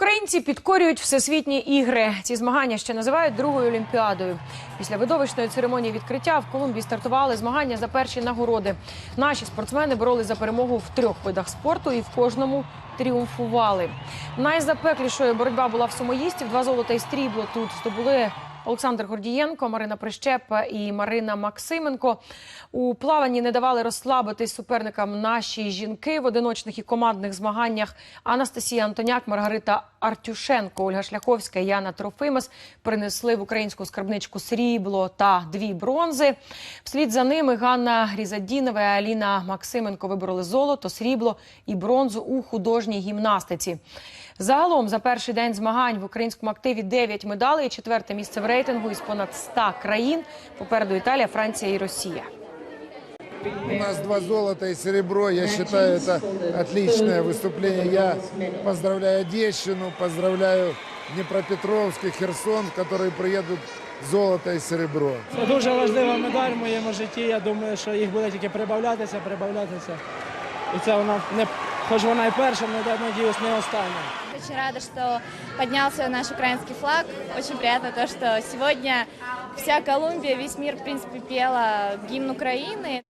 Українці підкорюють всесвітні ігри. Ці змагання ще називають другою олімпіадою. Після видовищної церемонії відкриття в Колумбії стартували змагання за перші нагороди. Наші спортсмени боролись за перемогу в трьох видах спорту і в кожному тріумфували. Найзапеклішою боротьба була в сумоїстів. Два золота і стрібло тут здобули. Олександр Гордієнко, Марина Прищепа і Марина Максименко у плаванні не давали розслабитись суперникам наші жінки в одиночних і командних змаганнях. Анастасія Антоняк, Маргарита Артюшенко, Ольга Шляховська, Яна Трофимес принесли в українську скарбничку срібло та дві бронзи. Вслід за ними Ганна Грізадінова і Аліна Максименко вибороли золото, срібло і бронзу у художній гімнастиці. Загалом за перший день змагань в українському активі 9 медалей, четверте місце в рейтингу із понад 100 країн. Попереду Італія, Франція і Росія. У нас два золота и серебро. Я считаю, это отличное выступление. Я поздравляю Одещину, поздравляю Днепропетровск и Херсон, которые приедут золото и серебро. Це дуже важлива медаль в моєму житті. Я думаю, що їх буде тільки прибавлятися, прибавлятися. І це вона не хоч вона і перша, але надіюсь, не остання. Очень рада, что поднялся наш украинский флаг. Очень приятно то, что сегодня вся Колумбия, весь мир, в принципе, пела гимн Украины.